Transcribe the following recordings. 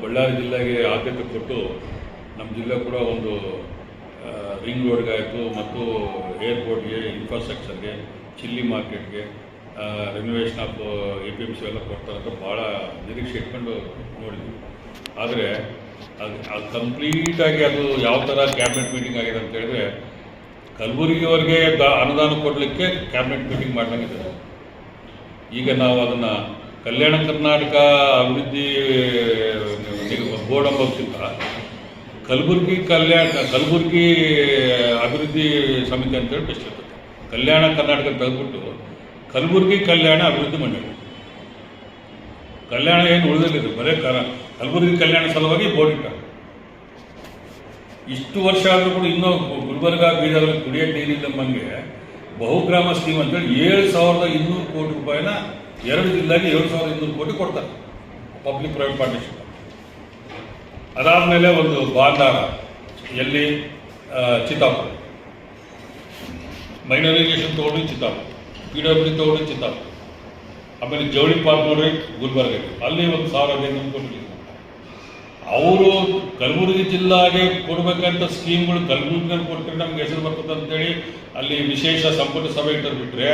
ಬಳ್ಳಾರಿ ಜಿಲ್ಲೆಗೆ ಆದ್ಯತೆ ಕೊಟ್ಟು ನಮ್ಮ ಜಿಲ್ಲೆ ಕೂಡ ಒಂದು ರಿಂಗ್ ರೋಡ್ಗಾಯಿತು ಮತ್ತು ಏರ್ಪೋರ್ಟ್ಗೆ ಇನ್ಫ್ರಾಸ್ಟ್ರಕ್ಚರ್ಗೆ ಚಿಲ್ಲಿ ಮಾರ್ಕೆಟ್ಗೆ renovation of A P M C ಎಲ್ಲ ಕೊಡ್ತಾರೆ ಅಂತ ಭಾಳ ನಿರೀಕ್ಷೆ ಇಟ್ಕೊಂಡು ನೋಡಿದ್ವಿ. ಆದರೆ ಅದು ಅದು ಕಂಪ್ಲೀಟಾಗಿ ಅದು ಯಾವ ಥರ ಕ್ಯಾಬಿನೆಟ್ ಮೀಟಿಂಗ್ ಆಗಿದೆ ಅಂತ ಹೇಳಿದ್ರೆ ಕಲಬುರಗಿಯವರಿಗೆ ದ, ಅನುದಾನ ಕೊಡಲಿಕ್ಕೆ ಕ್ಯಾಬಿನೆಟ್ ಮೀಟಿಂಗ್ ಮಾಡಲಾಗಿದೆ ಈಗ ನಾವು ಅದನ್ನು ಕಲ್ಯಾಣ ಕರ್ನಾಟಕ ಅಭಿವೃದ್ಧಿ ಬೋರ್ಡ್ ಅಂಬೋಕ್ಕಿಂತ ಕಲಬುರಗಿ ಕಲ್ಯಾಣ, ಕಲಬುರಗಿ ಅಭಿವೃದ್ಧಿ ಸಮಿತಿ ಅಂತೇಳಿ ಬೆಸ್ಟ್ ಕಲ್ಯಾಣ ಕರ್ನಾಟಕ ತೆಗೆದ್ಬಿಟ್ಟು ಕಲಬುರಗಿ ಕಲ್ಯಾಣ ಅಭಿವೃದ್ಧಿ ಮಂಡಳಿ. ಕಲ್ಯಾಣ ಏನು ಉಳಿದಿಲ್ಲ, ಬರೀ ಕರ, ಕಲಬುರಗಿ ಕಲ್ಯಾಣ ಸಲುವಾಗಿ ಬೋರ್ಡ್ ಇಷ್ಟು ವರ್ಷ ಆದರೂ ಕೂಡ ಇನ್ನೂ ಗುಲ್ಬರ್ಗ ಬೀದರಲ್ಲಿ ಕುಡಿಯೋ ನೀರಿಲ್ಲಂಬಂಗೆ ಬಹುಗ್ರಾಮ ಸ್ಕೀಮ್ ಅಂತೇಳಿ ಏಳು ಸಾವಿರದ ಇನ್ನೂರು ಕೋಟಿ ರೂಪಾಯಿನ ಎರಡು ಜಿಲ್ಲೆಗೆ ಏಳು ಸಾವಿರದ ಇನ್ನೂರು ಕೋಟಿ ಕೊಡ್ತಾರೆ. ಪಬ್ಲಿಕ್ ಪ್ರೈವೇಟ್ ಪಾರ್ಟ್ನರ್ಶಿಪ್ ಅದಾದಮೇಲೆ ಒಂದು ಬಾಂಧಾರ ಎಲ್ಲಿ ಚಿತ್ತಾಪುರ. ಮೈನರೈಸೇಷನ್ ತೊಗೊಂಡು ಚಿತ್ತಾಪುರ. ಪಿ ಡಬ್ಲ್ಯೂ ತೊಗೊಂಡು ಚಿತ್ತಾಪುರ. ಆಮೇಲೆ ಜವಳಿ ಪಾರ್ಕ್ ನೋಡ್ರಿ ಗುಲ್ಬರ್ಗಲ್ಲಿ ಅಲ್ಲಿ ಒಂದು ಸಾವಿರ ಹದಿನೈದು ಕೊಟ್ಟಿದ್ದೀವಿ. ಅವರು ಕಲಬುರಗಿ ಜಿಲ್ಲಾಗೆ ಕೊಡಬೇಕಂತ ಸ್ಕೀಮ್ಗಳು ಕಲಬುರಗಿನಲ್ಲಿ ಕೊಟ್ಟರೆ ನಮ್ಗೆ ಹೆಸರು ಬರ್ತದೆ ಅಂತೇಳಿ ಅಲ್ಲಿ ವಿಶೇಷ ಸಂಪುಟ ಸಭೆ ಇಟ್ಟರು ಬಿಟ್ಟರೆ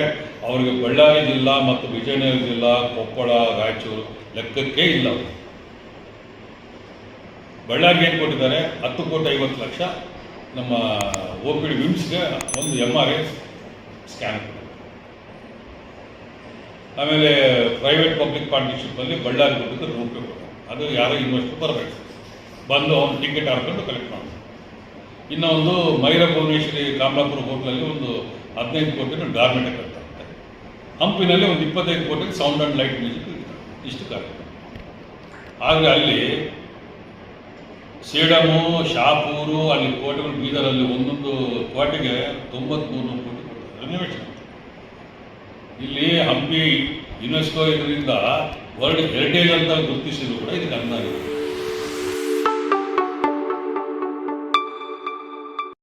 ಅವರಿಗೆ ಬಳ್ಳಾರಿ ಜಿಲ್ಲಾ ಮತ್ತು ವಿಜಯನಗರ ಜಿಲ್ಲಾ, ಕೊಪ್ಪಳ, ರಾಯಚೂರು ಲೆಕ್ಕಕ್ಕೆ ಇಲ್ಲ. ಅವರು ಬಳ್ಳಾರಿಗೆ ಏನು ಕೊಟ್ಟಿದ್ದಾರೆ? ಹತ್ತು ಕೋಟಿ ಐವತ್ತು ಲಕ್ಷ ನಮ್ಮ ಓ ಪಿ ಡಿ ವಿಮ್ಸ್ಗೆ ಒಂದು ಎಂ ಆರ್ ಐ ಸ್ಕ್ಯಾನ್ ಆಮೇಲೆ ಪ್ರೈವೇಟ್ ಪಬ್ಲಿಕ್ ಪಾರ್ಟ್ನರ್ಶಿಪ್ಪಲ್ಲಿ ಬಳ್ಳಾರಿ ಕೊಟ್ಟಿದ್ದು ರೂಪಾಯಿ ಕೊಟ್ಟು ಅದು ಯಾರೋ ಇನ್ವೆಸ್ಟ್ ಬರಬೇಕು. ಬಂದು ಅವ್ನು ಟಿಕೆಟ್ ಹಾಕೊಂಡು ಕಲೆಕ್ಟ್ ಮಾಡೋದು ಇನ್ನೊಂದು ಒಂದು ಮೈರ ಭುವನೇಶ್ವರಿ ಕಾಮಲಾಪುರ ಹೋಟ್ಲಲ್ಲಿ ಒಂದು ಹದಿನೈದು ಕೋಟಿ ಗಾರ್ಮೆಂಟ್ ಕಟ್ತಾರೆ. ಹಂಪಿನಲ್ಲಿ ಒಂದು ಇಪ್ಪತ್ತೈದು ಕೋಟಿ ಸೌಂಡ್ ಆ್ಯಂಡ್ ಲೈಟ್ ಮ್ಯೂಸಿಕ್ ಇಷ್ಟು ಕಾರ್ಯಕ್ರಮ. ಆದರೆ ಅಲ್ಲಿ ಸೇಡಮು, ಶಾಪೂರು, ಅಲ್ಲಿ ಕೋಟೆಗಳು, ಬೀದರಲ್ಲಿ ಒಂದೊಂದು ಕೋಟೆಗೆ ತೊಂಬತ್ಮೂರು ಕೋಟಿ ರೆನ್ಯುವೇಷನ್ ಇಲ್ಲಿ ಹಂಪಿ, ಯುನೆಸ್ಕೋ ಇದರಿಂದ ವರ್ಲ್ಡ್ ಹೆರಿಟೇಜ್ ಅಂತ ಗುರುತಿಸಿದ್ರು ಕೂಡ ಇದಕ್ಕೆ ಅನುದಾನ ಇದೆ